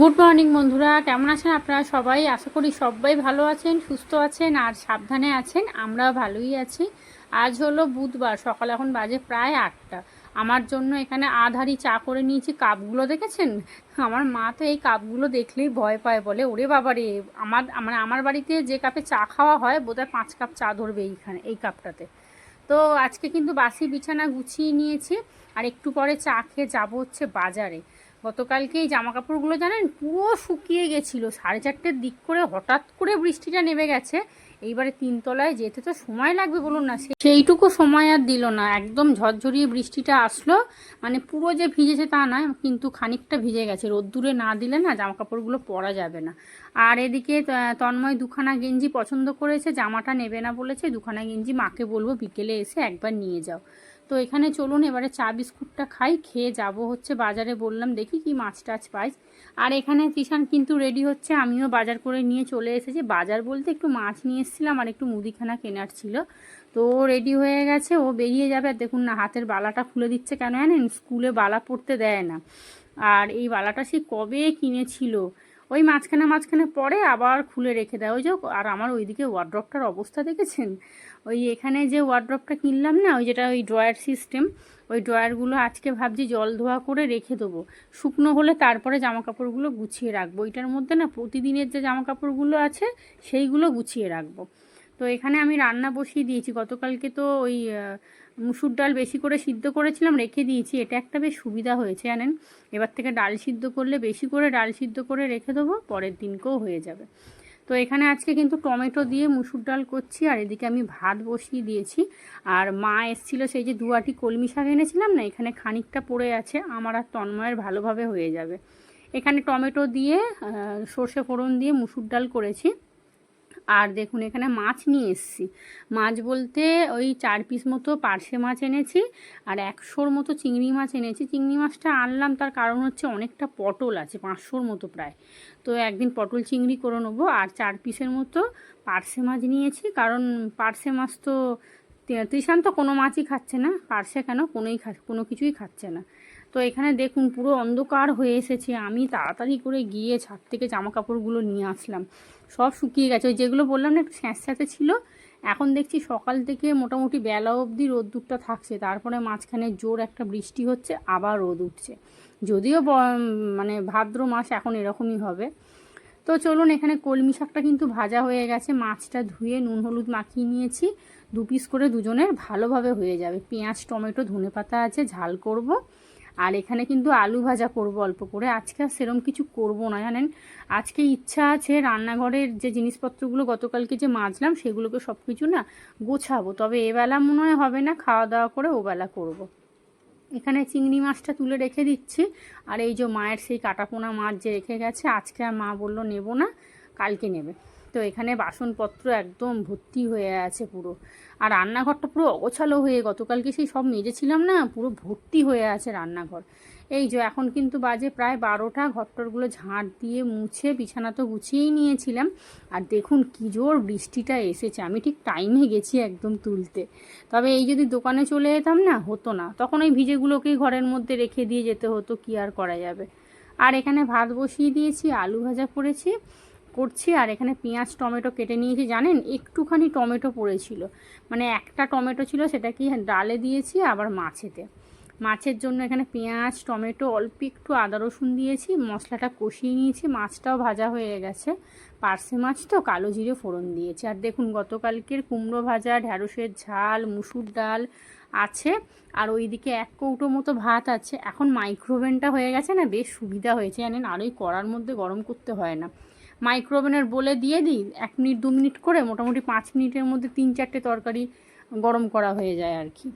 Good morning বন্ধুরা। কেমন আছেন আপনারা সবাই? আশা করি সবাই ভালো আছেন, সুস্থ আছেন, আর সাবধানে আছেন। আমরাও ভালোই আছি। আজ হলো বুধবার, সকাল এখন বাজে প্রায় আটটা। আমার জন্য এখানে আধারি চা করে নিয়েছি। কাপগুলো দেখেছেন? আমার মা তো এই কাপগুলো দেখলেই ভয় পায়, বলে, ওরে বাবা রে, আমার মানে আমার বাড়িতে যে কাপে চা খাওয়া হয়, বোধহয় পাঁচ কাপ চা ধরবে এইখানে, এই কাপটাতে। তো আজকে কিন্তু বাসি বিছানা গুছিয়ে নিয়েছি আর একটু পরে চা খেয়ে যাব হচ্ছে বাজারে। গতকালকে এই জামা কাপড়গুলো জানেন পুরো শুকিয়ে গেছিল। সাড়ে চারটের দিক করে হঠাৎ করে বৃষ্টিটা নেমে গেছে। এইবারে তিনতলায় যেতে তো সময় লাগবে বলুন না। সেইটুকু সময় আর দিল না। একদম ঝরঝরিয়ে বৃষ্টিটা আসলো। মানে পুরো যে ভিজেছে তা নয়, কিন্তু খানিকটা ভিজে গেছে। রোদ্দুরে না দিলে না জামা কাপড়গুলো পরা যাবে না। আর এদিকে তন্ময় দুখানা গেঞ্জি পছন্দ করেছে, জামাটা নেবে না বলেছে। দুখানা গেঞ্জি মাকে বলব বিকেলে এসে একবার নিয়ে যাও। তো এখানে চলুন এবারে চা বিস্কুটটা খাই, খেয়ে যাব হচ্ছে বাজারে। বললাম, দেখি কি মাছ টাছ পাই আর এখানে তিশান কিন্তু রেডি হচ্ছে, আমিও বাজার করে নিয়ে চলে এসেছি। বাজার বলতে একটু মাছ নিয়ে এসেছিলাম আর একটু মুদিখানা কেনার ছিল। তো ও রেডি হয়ে গেছে, ও বেরিয়ে যাবে। আর দেখুন না, হাতের বালাটা খুলে দিচ্ছে কেন জানেন? স্কুলে বালা পড়তে দেয় না। আর এই বালাটা সে কবে কিনেছিল? ওই মাঝখানে মাঝখানে পরে আবার খুলে রেখে দেয়। ওই যে, আর আমার ওইদিকে ওয়ার্ড্রপটার অবস্থা দেখেছেন? ওই এখানে যে ওয়ার্ড্রপটা কিনলাম না, ওই যেটা ওই ড্রয়ার সিস্টেম ওই ড্রয়ারগুলো আজকে ভাবছি জল ধোয়া করে রেখে দেবো। শুকনো হলে তারপরে জামা কাপড়গুলো গুছিয়ে রাখব। ওইটার মধ্যে না প্রতিদিনের যে জামা কাপড়গুলো আছে, সেইগুলো গুছিয়ে রাখব। তো এখানে আমি রান্না বসিয়ে দিয়েছি। গতকালকে তো ওই মুসুর ডাল বেশি করে সিদ্ধ করেছিলাম, রেখে দিয়েছি। এটা একটা বেশ সুবিধা হয়েছে, জানেন? এবার থেকে ডাল সিদ্ধ করলে বেশি করে ডাল সিদ্ধ করে রেখে দেবো, পরের দিনকেও হয়ে যাবে। তো এখানে আজকে কিন্তু টমেটো দিয়ে মুসুর ডাল করছি, আর এদিকে আমি ভাত বসিয়ে দিয়েছি। আর মা এসছিল সেই যে দুয়াটি কলমি শাক এনেছিলাম না, এখানে খানিকটা পড়ে আছে, আমার আর তন্ময়ের ভালোভাবে হয়ে যাবে। এখানে টমেটো দিয়ে সর্ষে ফোড়ন দিয়ে মুসুর ডাল করেছি। আর দেখুন, এখানে মাছ নিয়ে এসেছি। মাছ বলতে ওই চার পিস মতো পার্শে মাছ এনেছি আর একশোর মতো চিংড়ি মাছ এনেছি। চিংড়ি মাছটা আনলাম, তার কারণ হচ্ছে অনেকটা পটল আছে, পাঁচশোর মতো প্রায়। তো একদিন পটল চিংড়ি করে নেব আর চার পিসের মতো পার্শে মাছ নিয়েছি, কারণ পার্শে মাছ তো তে- তৃষান তো কোনো মাছই খাচ্ছে না। পার্শে কেন? কোনোই খা, কোনো কিছুই খাচ্ছে না। তো এখানে দেখুন, পুরো অন্ধকার হয়ে এসেছে। আমি তাড়াতাড়ি করে গিয়ে ছাদ থেকে জামা কাপড়গুলো নিয়ে আসলাম। সব শুকিয়ে গেছে। ওই যেগুলো বললাম না, একটু স্যাঁতস্যাঁতে ছিল। এখন দেখছি সকাল থেকে মোটামুটি বেলা অবধি রোদ্দুরটা থাকছে। তারপরে মাঝখানে জোর একটা বৃষ্টি হচ্ছে, আবার রোদ উঠছে। যদিও মানে ভাদ্র মাস এখন এরকমই হবে। তো চলুন, এখানে কলমি শাকটা কিন্তু ভাজা হয়ে গেছে। মাছটা ধুয়ে নুন হলুদ মাখিয়ে নিয়েছি। দু পিস করে দুজনের ভালোভাবে হয়ে যাবে। পেঁয়াজ, টমেটো ধনে পাতা আছে, ঝাল করব। আর এখানে কিন্তু আলু ভাজা করব অল্প করে। আজকে আর সেরম কিছু করব না, জানেন? আজকে ইচ্ছা আছে রান্নাঘরের যে জিনিসপত্রগুলো গতকালকে যে মাজলাম, সেগুলোকে সব কিছু না গোছাবো। তবে এবেলা মনে হয় হবে না খাওয়া দাওয়া করে ওবেলা করব। এখানে চিংড়ি মাছটা তুলে রেখে দিচ্ছি। আর এই যে মায়ের সেই কাটাপোনা মাছ যে রেখে গেছে, আজকে আর মা বলল নেব না, কালকে নেবে। তো এখানে বাসনপত্র একদম ভর্তি হয়ে আছে পুরো। আর রান্নাঘরটা পুরো অগোছালো হয়ে গতকালকে সেই সব মেজেছিলাম না, পুরো ভর্তি হয়ে আছে রান্নাঘর। এই যে এখন কিন্তু বাজে প্রায় বারোটা, ঘরটরগুলো ঝাঁট দিয়ে মুছে বিছানা তো গুছিয়েই নিয়েছিলাম। আর দেখুন কী জোর বৃষ্টিটা এসেছে, আমি ঠিক টাইমে গেছি একদম তুলতে। তবে এই যদি দোকানে চলে যেতাম না, হতো না। তখন ওই ভিজেগুলোকেই ঘরের মধ্যে রেখে দিয়ে যেতে হতো, কি আর করা যাবে। আর এখানে ভাত বসিয়ে দিয়েছি, আলু ভাজা করেছি। করছি আর এখানে পেঁয়াজ, টমেটো কেটে নিয়েছি, জানেন? একটুখানি টমেটো পড়েছিল। মানে একটা টমেটো ছিল, সেটা কি ডালে দিয়েছি, আবার মাছেতে। মাছের জন্য এখানে পেঁয়াজ, টমেটো, অল্প একটু আদা, রসুন দিয়েছি, মশলাটা কষিয়ে নিয়েছি, মাছটাও ভাজা হয়ে গেছে। পার্সে মাছ তো, কালো জিরে ফোড়ন দিয়েছি। আর দেখুন, গতকালকের কুমড়ো ভাজা, ঢ্যাঁড়সের ঝাল, মুসুর ডাল আছে, আর ওইদিকে এক কৌটো মতো ভাত আছে। এখন মাইক্রোওভেনটা হয়ে গেছে না, বেশ সুবিধা হয়েছে, জানেন? আর ওই কড়ার মধ্যে গরম করতে হয় না। মাইক্রোওভেনের বলে দিয়ে দিই, এক মিনিট, দু মিনিট করে মোটামুটি পাঁচ মিনিটের মধ্যে তিন চারটে তরকারি গরম করা হয়ে যায় আর কি।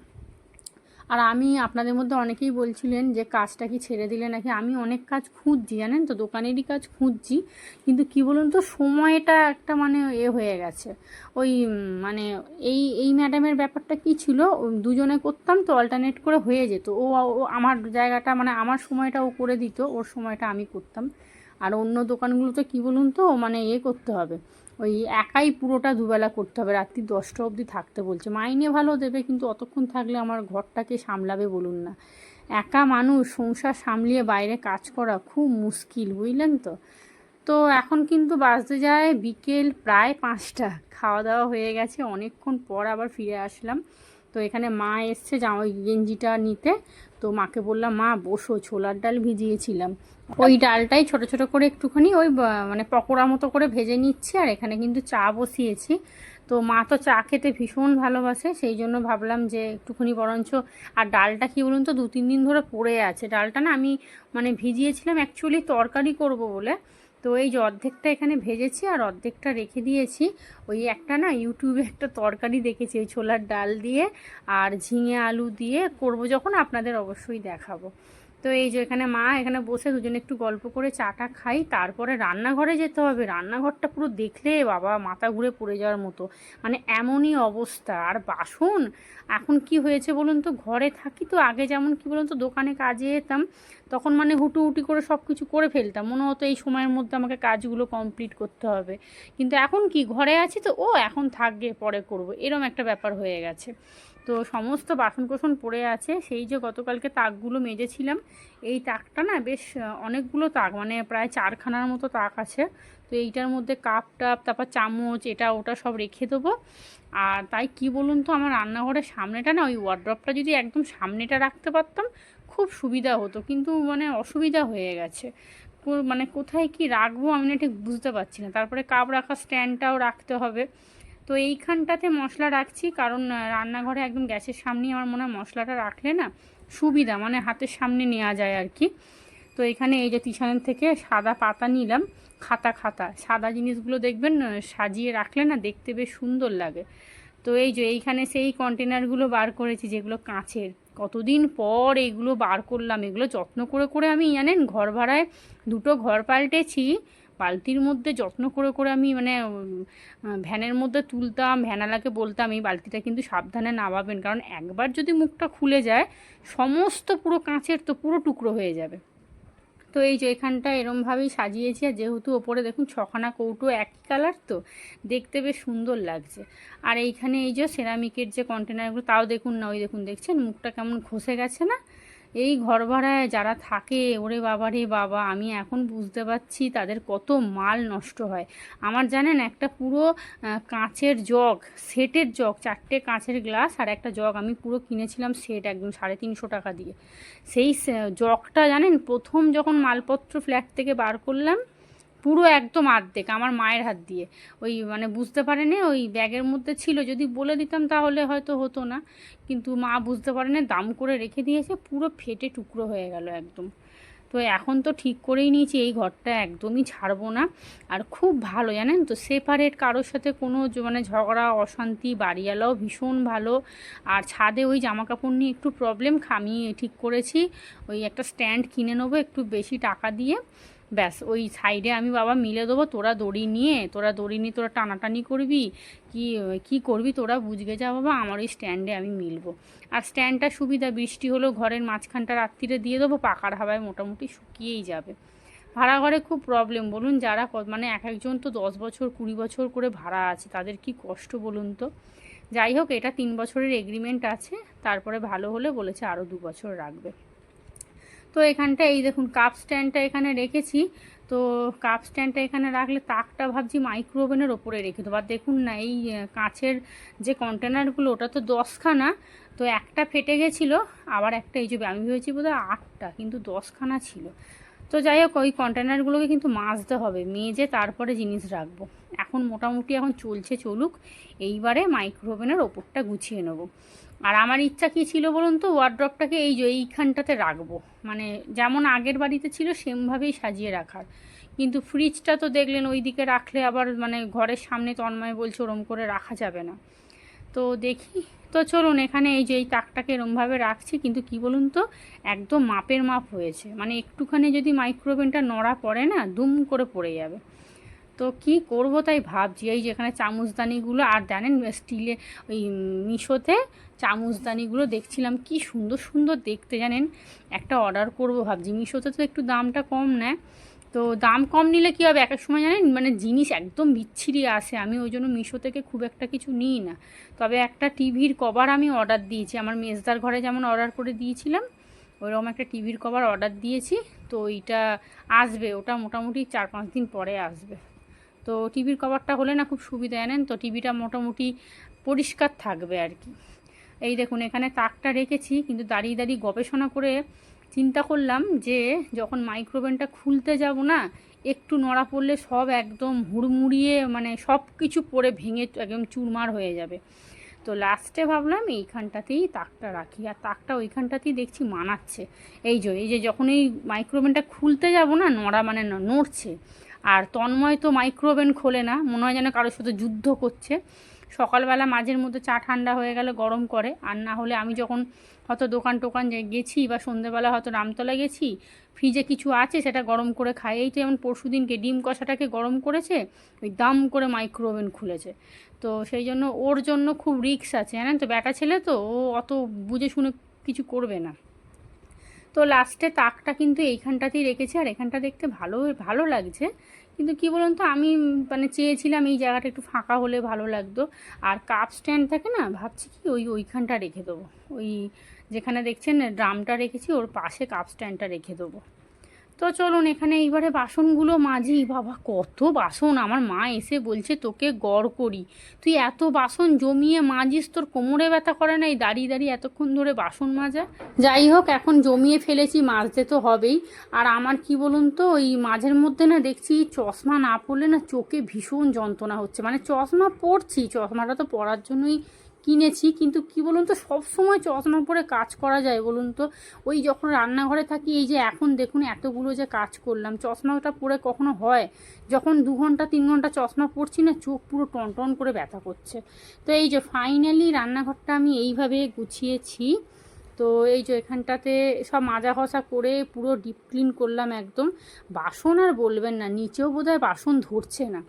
আর আমি আপনাদের মধ্যে অনেকেই বলছিলেন যে কাজটা কি ছেড়ে দিলে নাকি আমি অনেক কাজ খুঁজছি, জানেন তো? দোকানেরই কাজ খুঁজছি। কিন্তু কি বলুন তো, সময়টা একটা মানে এ হয়ে গেছে। ওই মানে এই এই ম্যাডামের ব্যাপারটা কি ছিল? দুজনে করতাম তো অল্টারনেট করে হয়ে যেত। ও ও আমার জায়গাটা মানে আমার সময়টা ও করে দিত, ওর সময়টা আমি করতাম। আর অন্য দোকানগুলোতে কি বলুন তো মানে এ করতে হবে। ওই একাই পুরোটা দুবেলা করতে হবে, রাত্রি দশটা অবধি থাকতে বলছে। মাইনে ভালো দেবে, কিন্তু অতক্ষণ থাকলে আমার ঘরটাকে সামলাবে বলুন না। একা মানুষ সংসার সামলিয়ে বাইরে কাজ করা খুব মুশকিল, বুঝলেন তো? তো এখন কিন্তু বাজতে যায় বিকেল প্রায় পাঁচটা। খাওয়া দাওয়া হয়ে গেছে, অনেকক্ষণ পর আবার ফিরে আসলাম। তো এখানে মা এসছে জামা গেঞ্জিটা নিতে। তো মাকে বললাম, মা, বসো, ছোলার ডাল ভিজিয়েছিলাম। ওই ডালটাই ছোট ছোট করে একটুখানি ওই মানে পকোড়া মতো করে ভেজে নিচ্ছি আর এখানে কিন্তু চা বসিয়েছি। তো মা তো চা খেতে ভীষণ ভালোবাসে, সেই জন্য ভাবলাম যে একটুখানি বরঞ্চ, আর ডালটা কী বলুন তো দু তিন দিন ধরে পড়ে আছে। ডালটা না আমি মানে ভিজিয়েছিলাম অ্যাকচুয়ালি তরকারি করব বলে। তো এই যে অর্ধেকটা এখানে ভেজেছি আর অর্ধেকটা রেখে দিয়েছি। ওই একটা না ইউটিউবে একটা তরকারি দেখেছি, ওই ছোলার ডাল দিয়ে আর ঝিঙে আলু দিয়ে করব যখন, আপনাদের অবশ্যই দেখাবো। তো এই যে এখানে মা এখানে বসে দুজনে একটু গল্প করে চাটা খাই, তারপরে রান্নাঘরে যেতে হবে। রান্নাঘরটা পুরো দেখলে বাবা মাথা ঘুরে পড়ে যাওয়ার মতো। মানে এমনই অবস্থা। আর বাসন? এখন কি হয়েছে বলুন তো? ঘরে থাকি তো আগে যেমন কি বলুন তো, দোকানে কাজে যেতাম, তখন মানে হুটুহুটি করে সব কিছু করে ফেলতাম। মনে হতো এই সময়ের মধ্যে আমাকে কাজগুলো কমপ্লিট করতে হবে। কিন্তু এখন কি? ঘরে আছি তো? ও এখন থাকবে, পরে করব। এরম একটা ব্যাপার হয়ে গেছে। তো সমস্ত বাসন কোসন পড়ে আছে। সেই যে গতকালকে তাকগুলো মেজেছিলাম, এই তাকটা না বেশ, অনেকগুলো তাক মানে প্রায় চারখানার মতো তাক আছে। তো এইটার মধ্যে কাপ টাপ, তারপর চামচ, এটা ওটা সব রেখে দেবো। আর তাই কি বলুন তো, আমার রান্নাঘরের সামনেটা না, ওই ওয়ার্ড্রপটা যদি একদম সামনেটা রাখতে পারতাম, খুব সুবিধা হতো। কিন্তু মানে অসুবিধা হয়ে গেছে। মানে কোথায় কি রাখব আমি না ঠিক বুঝতে পারছি না। তারপরে কাপ রাখার স্ট্যান্ডটাও রাখতে হবে। তো এইখানটাতে মশলা রাখছি, কারণ রান্নাঘরে একদম গ্যাসের সামনেই আমার মনে হয় মশলাটা রাখলে না সুবিধা মানে হাতের সামনে নেওয়া যায় আর কি তো এখানে এই যে তিসানের থেকে সাদা পাতা নিলাম, খাতা খাতা। সাদা জিনিসগুলো দেখবেন সাজিয়ে রাখলে না দেখতে বেশ সুন্দর লাগে। তো এই যে এইখানে সেই কন্টেনারগুলো বার করেছি, যেগুলো কাঁচের। কতদিন পর এইগুলো বার করলাম, এগুলো যত্ন করে করে আমি, জানেন, ঘর ভাড়ায় দুটো ঘর পাল্টেছি বালতির মধ্যে যত্ন করে করে আমি মানে ভ্যানের মধ্যে তুলতাম, ভ্যানালাকে বলতাম, এই বালতিটা কিন্তু সাবধানে নামাবেন। কারণ একবার যদি মুখটা খুলে যায়, সমস্ত পুরো কাঁচের তো পুরো টুকরো হয়ে যাবে। তো এই যে এখানটা এরমভাবেই সাজিয়েছি, আর যেহেতু ওপরে দেখুন ছখানা কৌটো একই কালার তো, দেখতে বেশ সুন্দর লাগছে। আর এইখানে এই যে সেরামিকের যে কন্টেনারগুলো তাও দেখুন না, ওই দেখুন, দেখছেন? মুখটা কেমন ঘষে গেছে না? এই ঘর ভাড়ায় যারা থাকে, ওরে বাবা রে বাবা, আমি এখন বুঝতে পারছি তাদের কত মাল নষ্ট হয়। আমার জানেন একটা পুরো কাঁচের জগ, সেটের জগ, চারটে কাঁচের গ্লাস আর একটা জগ আমি পুরো কিনেছিলাম সেট একদম সাড়ে তিনশো টাকা দিয়ে। সেই জগটা জানেন প্রথম যখন মালপত্র ফ্ল্যাট থেকে বার করলাম পুরো একদম আর্ধেক আমার মায়ের হাত দিয়ে। ওই মানে বুঝতে পারেনি, ওই ব্যাগের মধ্যে ছিল, যদি বলে দিতাম তাহলে হয়তো হতো না। কিন্তু মা বুঝতে পারেনি, দাম করে রেখে দিয়েছে, পুরো ফেটে টুকরো হয়ে গেল একদম। তো এখন তো ঠিক করেই নিয়েছি, এই ঘরটা একদমই ছাড়বো না। আর খুব ভালো, জানেন তো সেপারেট কারোর সাথে কোনো মানে ঝগড়া, অশান্তি, বাড়িওয়ালাও ভীষণ ভালো। আর ছাদে ওই জামা কাপড় নিয়ে একটু প্রবলেম আমি ঠিক করেছি, ওই একটা স্ট্যান্ড কিনে নেব একটু বেশি টাকা দিয়ে। ব্যাস, ওই সাইডে আমি বাবা মিলে দেবো, তোরা দড়ি নিয়ে, তোরা দড়ি নিয়ে, তোরা টানাটানি করবি, কি কি করবি তোরা বুঝবে যা বাবা, আমার ওই স্ট্যান্ডে আমি মিলবো। আর স্ট্যান্ডটা সুবিধা, বৃষ্টি হলেও ঘরের মাঝখানটা রাত্রিরে দিয়ে দেবো পাকার হাওয়ায় মোটামুটি শুকিয়েই যাবে। ভাড়া ঘরে খুব প্রবলেম বলুন যারা মানে এক একজন তো দশ বছর, কুড়ি বছর করে ভাড়া আছে, তাদের কি কষ্ট বলুন তো? যাই হোক, এটা তিন বছরের এগ্রিমেন্ট আছে, তারপরে ভালো হলে বলেছে আরও দু বছর রাখবে। তো এখানটা এই দেখুন কাপ স্ট্যান্ডটা এখানে রেখেছি। তো কাপ স্ট্যান্ডটা এখানে রাখলে তাকটা ভাবছি মাইক্রো ওভেনের ওপরে রেখে দেবো। আর দেখুন না, এই কাঁচের যে কন্টেনারগুলো ওটা তো দশখানা। তো একটা ফেটে গেছিল, আবার একটা এই যে আমি ভেবেছি বোধহয় আটটা, কিন্তু দশখানা ছিল। তো যাই হোক, ওই কন্টেনারগুলোকে কিন্তু মাজতে হবে, মেজে তারপরে জিনিস রাখব। এখন মোটামুটি এখন চলছে চলুক, এইবারে মাইক্রো ওভেনের ওপরটা গুছিয়ে নেব। আর আমার ইচ্ছা কী ছিল বলুন তো ওয়ার্ড্রপটাকে এই যে এইখানটাতে রাখব। মানে যেমন আগের বাড়িতে ছিল, সেমভাবেই সাজিয়ে রাখার। কিন্তু ফ্রিজটা তো দেখলেন ওই দিকে রাখলে আবার মানে ঘরের সামনে তন্ময় বলছে, ওরম করে রাখা যাবে না। তো দেখি। তো চলুন, এখানে এই যে এই তাকটাকে এরমভাবে রাখছি, কিন্তু কি বলুন তো, একদম মাপের মাপ হয়েছে। মানে একটুখানি যদি মাইক্রোওভেনটা নড়া পড়ে না, দুম করে পড়ে যাবে। তো কি করব তাই ভাবছি। এই যেখানে চামচদানিগুলো, আর জানেন স্টিলে ওই মিশোতে চামচদানিগুলো দেখছিলাম, কি সুন্দর সুন্দর দেখতে জানেন। একটা অর্ডার করব ভাবছি। মিশোতে তো একটু দামটা কম নেয়। তো দাম কম নিলে কী হবে? এক এক সময় জানেন মানে জিনিস একদম বিচ্ছিরি আসে। আমি ওই জন্য মিশো থেকে খুব একটা কিছু নিই না। তবে একটা টিভির কভার আমি অর্ডার দিয়েছি। আমার মেজদার ঘরে যেমন অর্ডার করে দিয়েছিলাম, ওইরকম একটা টিভির কভার অর্ডার দিয়েছি। তো ওইটা আসবে, ওটা মোটামুটি চার পাঁচ দিন পরে আসবে। তো টিভির কভারটা হলে না খুব সুবিধা, জানেন তো? টিভিটা মোটামুটি পরিষ্কার থাকবে আর কি। এই দেখুন, এখানে তাকটা রেখেছি, কিন্তু দাঁড়িয়ে দাঁড়িয়ে গবেষণা করে চিন্তা করলাম যে, যখন মাইক্রোওভেনটা খুলতে যাব না, একটু নড়া পড়লে সব একদম হুড়মুড়িয়ে মানে সব কিছু পরে ভেঙে একদম চুরমার হয়ে যাবে। তো লাস্টে ভাবলাম এইখানটাতেই তাকটা রাখি, আর তাকটা ওইখানটাতেই দেখছি মানাচ্ছে। এই যে এই যে যখন এই মাইক্রোওভেনটা খুলতে যাব না, নড়া মানে নড়ছে। আর তন্ময় তো মাইক্রোওভেন খোলে না, মনে হয় যেন কারোর সাথে যুদ্ধ করছে। সকালবেলা মাঝের মধ্যে চা ঠান্ডা হয়ে গেলে গরম করে, আর না হলে আমি যখন হয়তো দোকান টোকান গেছি বা সন্ধেবেলা হয়তো রামতলা গেছি ফ্রিজে কিছু আছে সেটা গরম করে খাই। এই তো যেমন পরশু দিনকে ডিম কষাটাকে গরম করেছে, ওই দাম করে মাইক্রোওভেন খুলেছে। তো সেই জন্য ওর জন্য খুব রিস্ক আছে, জানেন তো? ব্যাটা ছেলে তো, ও অত বুঝে শুনে কিছু করবে না। তো লাস্টে তাকটা কিন্তু এইখানটাতেই রেখেছে, আর এখানটা দেখতে ভালো ভালো লাগছে। কিন্তু কি বলুন তো আমি মানে চেয়েছিলাম এই জায়গাটা একটু ফাঁকা হলে ভালো লাগতো। আর কাপ স্ট্যান্ড থাকে না, ভাবছি কি ওই ওইখানটা রেখে দেবো। ওই যেখানে দেখছেন, ড্রামটা রেখেছি, ওর পাশে কাপ স্ট্যান্ডটা রেখে দেবো। তো চলুন এখানে এইবারে বাসনগুলো মাজি। বাবা, কত বাসন! আমার মা এসে বলছে, তোকে গড় করি। তুই এত বাসন জমিয়ে মাজিস, তোর কোমরে ব্যথা করে না এই দাঁড়িয়ে দাঁড়িয়ে এতক্ষণ ধরে বাসন মাজা? যাই হোক, এখন জমিয়ে ফেলেছি, মাজতে তো হবেই। আর আমার কি বলুন তো, ওই মাঝের মধ্যে না দেখছি চশমা না পড়লে না চোখে ভীষণ যন্ত্রণা হচ্ছে। মানে চশমা পরছি চশমাটা তো পরার জন্যই কিনেছি, কিন্তু কি বলুন তো সব সময় চশমা পরে কাজ করা যায় বলুন তো। ওই যখন রান্নাঘরে থাকি, এই যে এখন দেখুন এতগুলো যে কাজ করলাম চশমাটা পরে কখনো হয়? যখন দু ঘণ্টা, তিন ঘণ্টা চশমা পরছি না, চোখ পুরো টনটন করে ব্যথা করছে। তো এই যে ফাইনালি রান্নাঘরটা আমি এইভাবে গুছিয়েছি। তো এই যে এখানটাতে সব মাজা ঘষা করে পুরো ডিপ ক্লিন করলাম একদম। বাসন আর বলবেন না, নিচেও বোধহয় বাসন ধরছে না।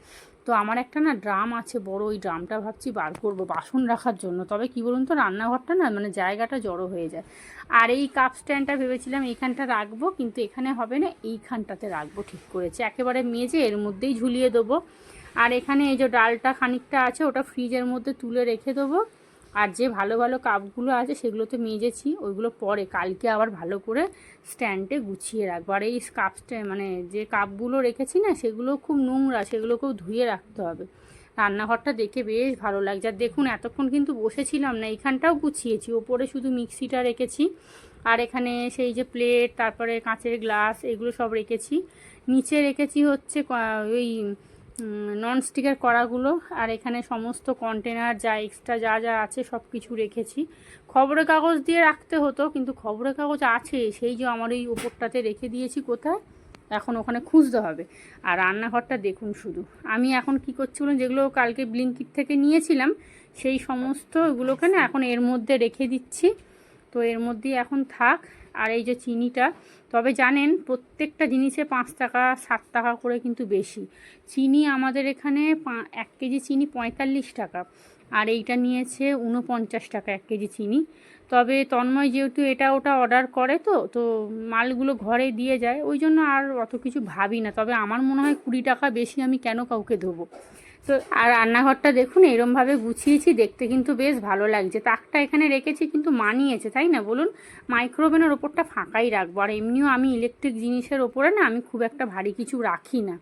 তো আমার একটা না ড্রাম আছে, বড় ওই ড্রামটা ভাবছি বার করব বাসন রাখার জন্য। তবে কি বলুন তো, রান্নাঘরটা না মানে জায়গাটা জড়ো হয়ে যায়। আর এই কাপ স্ট্যান্ডটা ভেবেছিলাম এইখানটা রাখব, কিন্তু এখানে হবে না, এইখানটাতে রাখব, ঠিক করেছে। একেবারে মেজে এর মধ্যেই ঝুলিয়ে দেবো। আর এখানে এই যে ডালটা খানিকটা আছে, ওটা ফ্রিজের মধ্যে তুলে রেখে দেবো। আর যে ভালো ভালো কাপগুলো আছে সেগুলোতে মেজেছি, ওইগুলো পরে কালকে আবার ভালো করে স্ট্যান্ডে গুছিয়ে রাখব। আর এই কাপ মানে যে কাপগুলো রেখেছি না, সেগুলো খুব নোংরা, সেগুলোকেও ধুয়ে রাখতে হবে। রান্নাঘরটা দেখে বেশ ভালো লাগছে। আর দেখুন, এতক্ষণ কিন্তু বসেছিলাম না, এইখানটাও গুছিয়েছি, ওপরে শুধু মিক্সিটা রেখেছি। আর এখানে সেই যে প্লেট তারপরে কাঁচের গ্লাস এগুলো সব রেখেছি। নিচে রেখেছি হচ্ছে ওই ননস্টিকের কড়াগুলো আর এখানে সমস্ত কন্টেনার যা এক্সট্রা যা যা আছে সব কিছু রেখেছি। খবরের কাগজ দিয়ে রাখতে হতো, কিন্তু খবরের কাগজ আছে, সেই যে আমার এই ওপরটাতে রেখে দিয়েছি কোথায়, এখন ওখানে খুঁজতে হবে। আর রান্নাঘরটা দেখুন শুধু। আমি এখন কি করছি বলুন, যেগুলো কালকে ব্লিঙ্কিট থেকে নিয়েছিলাম, সেই সমস্ত এগুলোকে না এখন এর মধ্যে রেখে দিচ্ছি। তো এর মধ্যেই এখন থাক। আর এই যে চিনিটা তবে জানেন, প্রত্যেকটা জিনিসে পাঁচ টাকা, সাত টাকা করে কিন্তু বেশি। চিনি আমাদের এখানে এক কেজি চিনি পঁয়তাল্লিশ টাকা। আর এইটা নিয়েছে উনপঞ্চাশ টাকা এক কেজি চিনি। তবে তন্ময় যেহেতু এটা ওটা অর্ডার করে তো তো মালগুলো ঘরে দিয়ে যায়। ওই জন্য আর অত কিছু ভাবি না। তবে আমার মনে হয় কুড়ি টাকা বেশি আমি কেন কাউকে দেবো? তো আর রান্নাঘরটা দেখুন, এরমভাবে গুছিয়েছি, দেখতে কিন্তু বেশ ভালো লাগছে। তাকটা এখানে রেখেছি, কিন্তু মানিয়েছে, তাই না? বলুন, মাইক্রোওভেনের ওপরটা ফাঁকাই রাখব। আর এমনিও আমি ইলেকট্রিক জিনিসের ওপরে না, আমি খুব একটা ভারী কিছু রাখি না।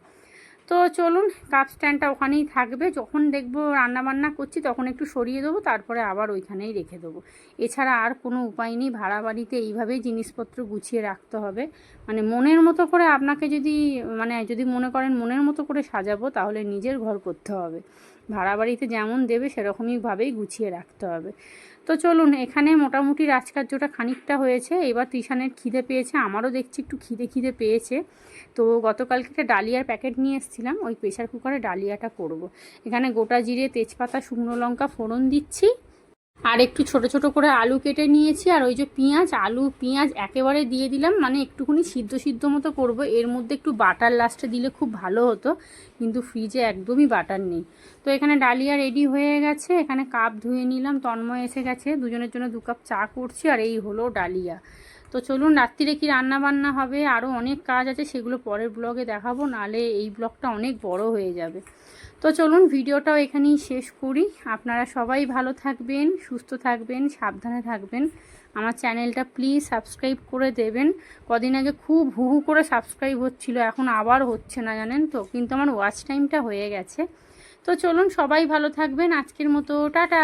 তো চলুন, কাপ স্ট্যান্ডটা ওখানেই থাকবে। যখন দেখব রান্না বান্না করছি, তখন একটু সরিয়ে দেবো, তারপরে আবার ওইখানেই রেখে দেবো। এছাড়া আর কোনো উপায় নেই ভাড়া বাড়িতে এইভাবেই জিনিসপত্র গুছিয়ে রাখতে হবে। মানে মনের মতো করে আপনাকে যদি মানে যদি মনে করেন মনের মতো করে সাজাবো, তাহলে নিজের ঘর করতে হবে। ভাড়া বাড়িতে যেমন দেবে সেরকমইভাবেই গুছিয়ে রাখতে হবে। তো চলুন, এখানে মোটামুটি রাজকার্যটা খানিকটা হয়েছে। এবার তৃষানের খিদে পেয়েছে, আমারও দেখছি একটু খিদে খিদে পেয়েছে। তো গতকালকে একটা ডালিয়ার প্যাকেট নিয়ে এসেছিলাম, ওই প্রেশার কুকারে ডালিয়াটা করব। এখানে গোটা জিরে, তেজপাতা, শুকনো লঙ্কা ফোড়ন দিচ্ছি। আর একটু ছোট ছোট করে আলু কেটে নিয়েছি, আর ওই যে পেঁয়াজ, আলু, পেঁয়াজ একেবারে দিয়ে দিলাম মানে একটুখানি সিদ্ধ সিদ্ধ মতো করব। এর মধ্যে একটু বাটার লাস্টে দিলে খুব ভালো হতো, কিন্তু ফ্রিজে একদমই বাটার নেই। তো এখানে ডালিয়া রেডি হয়ে গেছে, এখানে কাপ ধুয়ে নিলাম, তন্ময় এসে গেছে, দুজনের জন্য দু কাপ চা করছি, আর এই হলো ডালিয়া। তো চলুন, রাত্রিরে কি রান্না বান্না হবে? আরও অনেক কাজ আছে, সেগুলো পরের ব্লগে দেখাবো, নালে এই ব্লগটা অনেক বড় হয়ে যাবে। তো চলুন ভিডিওটাও এখানেই শেষ করি। আপনারা সবাই ভালো থাকবেন, সুস্থ থাকবেন, সাবধানে থাকবেন। আমার চ্যানেলটা প্লিজ সাবস্ক্রাইব করে দেবেন। কদিন আগে খুব হু হু করে সাবস্ক্রাইব হচ্ছিল, এখন আবার হচ্ছে না, জানেন তো? কিন্তু আমার ওয়াচ টাইমটা হয়ে গেছে। তো চলুন সবাই ভালো থাকবেন। আজকের মতো টাটা!